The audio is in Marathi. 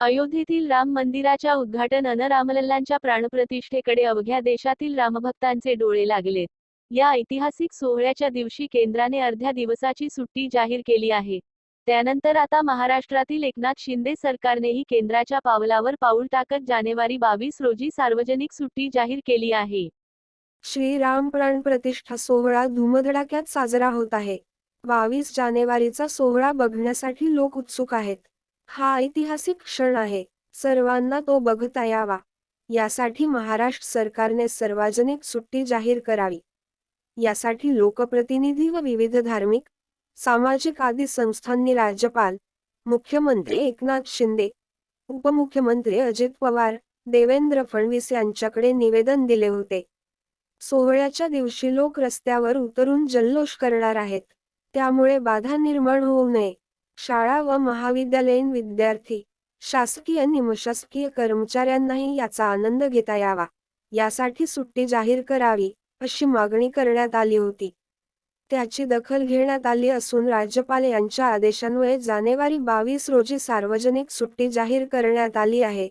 अयोध्येतील राम मंदिराच्या उद्घाटन अन रामलल्लांच्या प्राणप्रतिष्ठेकडे अवघ्या देशातील रामभक्तांचे डोळे लागलेत या ऐतिहासिक सोहळ्याच्या दिवशी केंद्राने अर्ध्या दिवसाची सुट्टी जाहीर केली आहे. त्यानंतर आता महाराष्ट्रातील एकनाथ शिंदे सरकारनेही केंद्राच्या पावलावर पाऊल टाकत जानेवारी बावीस रोजी सार्वजनिक सुट्टी जाहीर केली आहे. श्रीराम प्राण प्रतिष्ठा सोहळा धुमधडाक्यात साजरा होत आहे. बावीस जानेवारीचा सोहळा बघण्यासाठी लोक उत्सुक आहेत. हा ऐतिहासिक क्षण आहे. सर्वांना तो बघता यावा. यासाठी महाराष्ट्र सरकारने सार्वजनिक सुट्टी जाहीर करावी. यासाठी लोकप्रतिनिधी व विविध धार्मिक सामाजिक आदी संस्थांनी राज्यपाल मुख्यमंत्री एकनाथ शिंदे उपमुख्यमंत्री अजित पवार देवेंद्र फडणवीस यांच्याकडे निवेदन दिले होते. सोहळ्याच्या दिवशी लोक रस्त्यावर उतरून जल्लोष करणार आहेत. त्यामुळे बाधा निर्माण होऊ नये. शाळा व महाविद्यालयीन विद्यार्थी शासकीय निमशासकीय कर्मचाऱ्यांनाही याचा आनंद घेता यावा. यासाठी सुट्टी जाहीर करावी अशी मागणी करण्यात आली होती. त्याची दखल घेण्यात आली असून राज्यपाल यांच्या आदेशान्वये जानेवारी बावीस रोजी सार्वजनिक सुट्टी जाहीर करण्यात आली आहे.